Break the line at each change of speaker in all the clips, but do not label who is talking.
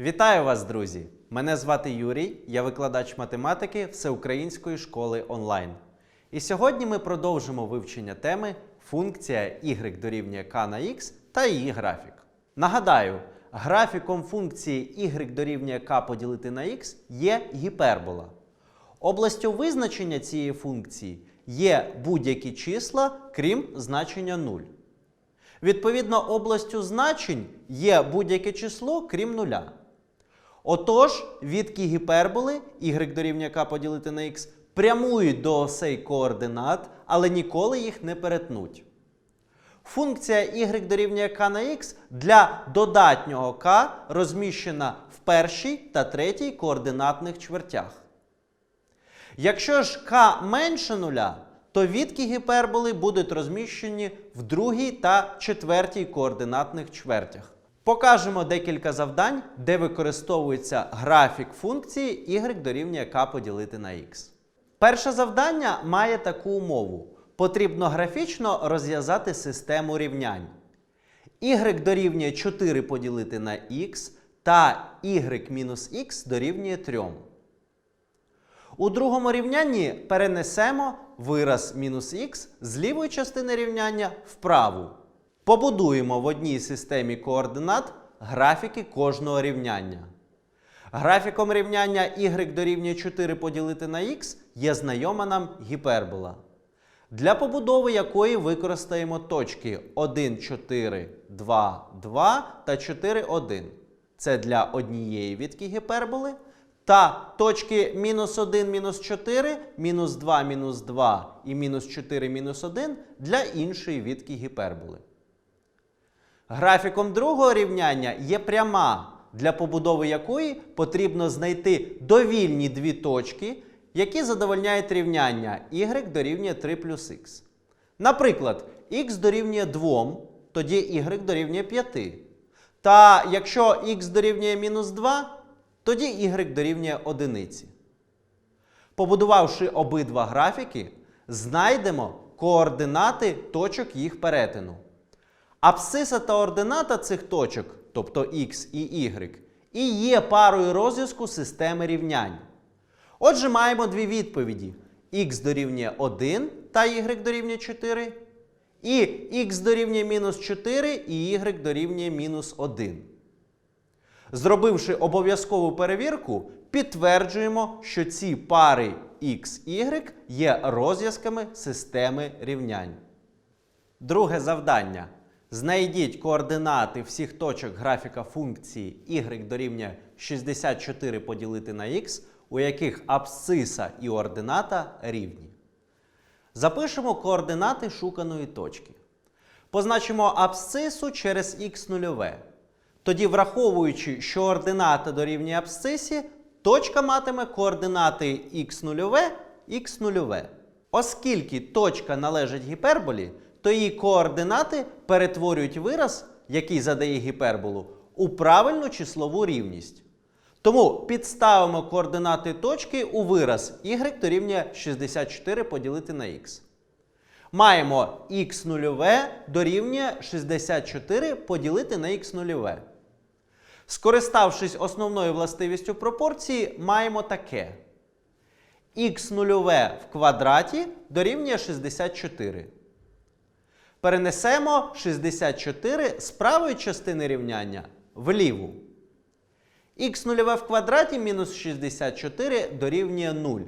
Вітаю вас, друзі! Мене звати Юрій, я викладач математики Всеукраїнської школи онлайн. І сьогодні ми продовжимо вивчення теми функція y дорівнює k на x та її графік. Нагадаю, графіком функції y дорівнює k поділити на x є гіпербола. Областю визначення цієї функції є будь-які числа, крім значення 0. Відповідно, областю значень є будь-яке число, крім нуля. Отож, відки гіперболи y дорівнює k поділити на x прямують до осей координат, але ніколи їх не перетнуть. Функція y дорівнює k на x для додатнього k розміщена в першій та третій координатних чвертях. Якщо ж k менше нуля, то відки гіперболи будуть розміщені в другій та четвертій координатних чвертях. Покажемо декілька завдань, де використовується графік функції y дорівнює k поділити на x. Перше завдання має таку умову. Потрібно графічно розв'язати систему рівнянь. y дорівнює 4 поділити на x та y-x дорівнює 3. У другому рівнянні перенесемо вираз мінус х з лівої частини рівняння в праву. Побудуємо в одній системі координат графіки кожного рівняння. Графіком рівняння y дорівнює 4 поділити на х є знайома нам гіпербола, для побудови якої використаємо точки 1, 4, 2, 2 та 4, 1. Це для однієї відки гіперболи. Та точки мінус 1, мінус 4, мінус 2, мінус 2 і мінус 4, мінус 1 для іншої відки гіперболи. Графіком другого рівняння є пряма, для побудови якої потрібно знайти довільні дві точки, які задовольняють рівняння y дорівнює 3 плюс х. Наприклад, х дорівнює 2, тоді y дорівнює 5. Та якщо х дорівнює мінус 2, тоді y дорівнює 1. Побудувавши обидва графіки, знайдемо координати точок їх перетину. Абсциса та ордината цих точок, тобто x і y, і є парою розв'язку системи рівнянь. Отже, маємо дві відповіді: x дорівнює 1 та y дорівнює 4, і x дорівнює мінус 4 і y дорівнює мінус 1. Зробивши обов'язкову перевірку, підтверджуємо, що ці пари x, y є розв'язками системи рівнянь. Друге завдання. Знайдіть координати всіх точок графіка функції y дорівнює 64 поділити на x, у яких абсциса і ордината рівні. Запишемо координати шуканої точки. Позначимо абсцису через х нульове. Тоді, враховуючи, що ордината дорівнює абсцисі, точка матиме координати х нульове, х нульове. Оскільки точка належить гіперболі, то її координати перетворюють вираз, який задає гіперболу, у правильну числову рівність. Тому підставимо координати точки у вираз y дорівнює 64 поділити на х. Маємо х нульове дорівнює 64 поділити на х нульове. Скориставшись основною властивістю пропорції, маємо таке. х нульове в квадраті дорівнює 64. Перенесемо 64 з правої частини рівняння в ліву. х нульове в квадраті мінус 64 дорівнює 0.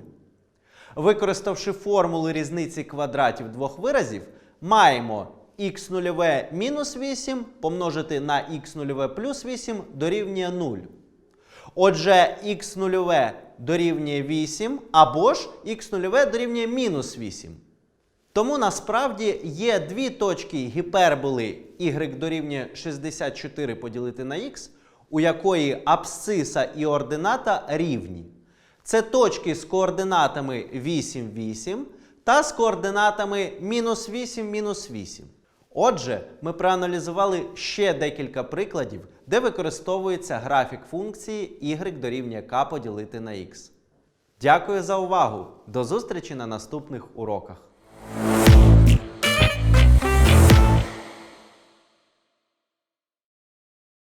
Використавши формулу різниці квадратів двох виразів, маємо х нульове мінус 8 помножити на х нульове плюс 8 дорівнює 0. Отже, х нульове дорівнює 8 або ж х нульове дорівнює мінус 8. Тому насправді є дві точки гіперболи y дорівнює 64 поділити на х, у якої абсциса і ордината рівні. Це точки з координатами 8, 8 та з координатами мінус 8, мінус 8. Отже, ми проаналізували ще декілька прикладів, де використовується графік функції y дорівнює k поділити на x. Дякую за увагу! До зустрічі на наступних уроках!